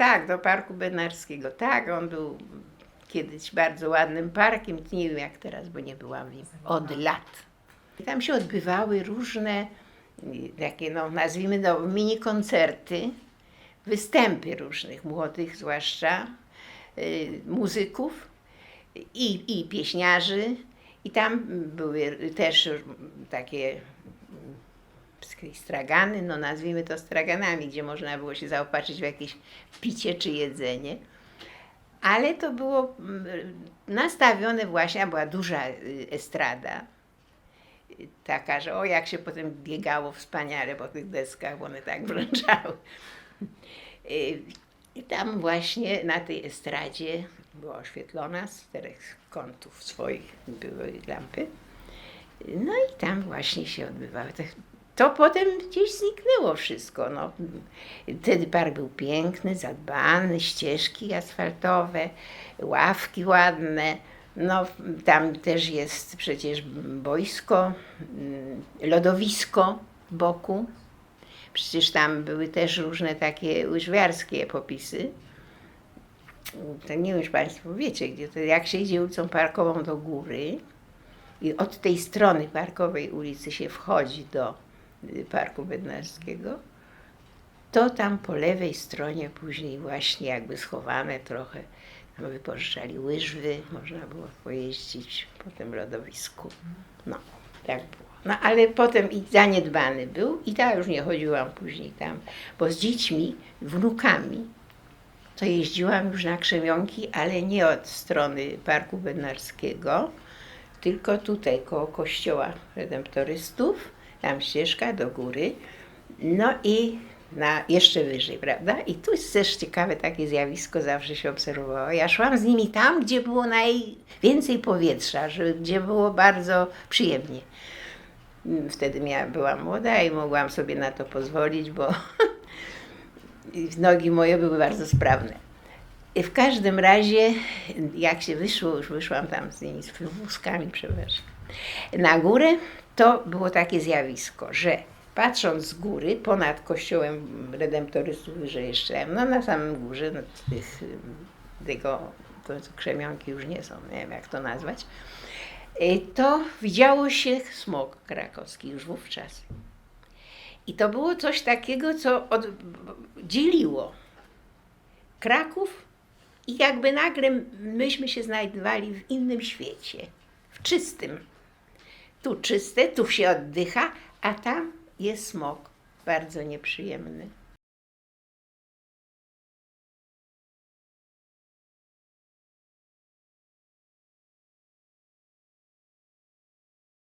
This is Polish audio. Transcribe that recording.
Tak, do Parku Bednarskiego. Tak, on był kiedyś bardzo ładnym parkiem. Nie wiem jak teraz, bo nie byłam w nim od lat. I tam się odbywały różne takie, no nazwijmy to mini koncerty, występy różnych młodych zwłaszcza, y, muzyków i, i pieśniarzy. I tam były też takie mm, stragany, no nazwijmy to straganami, gdzie można było się zaopatrzyć w jakieś picie czy jedzenie. Ale to było mm, nastawione właśnie, a była duża y, estrada. Taka, że o jak się potem biegało wspaniale po tych deskach, bo one tak wręczały. Y, I tam właśnie na tej estradzie była oświetlona z czterech kątów swoich były lampy. No i tam właśnie się odbywały. te- To potem gdzieś zniknęło wszystko. No. Wtedy park był piękny, zadbany, ścieżki asfaltowe, ławki ładne. No, tam też jest przecież boisko, mm, lodowisko w boku. Przecież tam były też różne takie łyżwiarskie popisy. To nie wiem, czy Państwo wiecie, gdzie to, jak się idzie ulicą Parkową do góry i od tej strony Parkowej ulicy się wchodzi do Parku Bednarskiego, to tam po lewej stronie później właśnie jakby schowane trochę, tam wypożyczali łyżwy, można było pojeździć po tym lodowisku. No, tak było. No ale potem i zaniedbany był i ja już nie chodziłam później tam, bo z dziećmi, wnukami, to jeździłam już na krzemionki, ale nie od strony Parku Bednarskiego, tylko tutaj koło kościoła redemptorystów, tam ścieżka do góry, no i na, jeszcze wyżej, prawda? I tu jest też ciekawe takie zjawisko, zawsze się obserwowało. Ja szłam z nimi tam, gdzie było najwięcej powietrza, że, gdzie było bardzo przyjemnie. Wtedy miała, byłam młoda i mogłam sobie na to pozwolić, bo nogi moje były bardzo sprawne. I w każdym razie, jak się wyszło, już wyszłam tam z nimi, z wózkami, przepraszam, na górę, to było takie zjawisko, że patrząc z góry, ponad kościołem redemptorystów wyżej jeszcze, no na samym górze, no, tych, tego, to krzemionki już nie są, nie wiem jak to nazwać, y, to widziało się smog krakowski już wówczas. I to było coś takiego, co od, dzieliło Kraków i jakby nagle myśmy się znajdowali w innym świecie, w czystym. Tu czyste, tu się oddycha, a tam jest smog bardzo nieprzyjemny.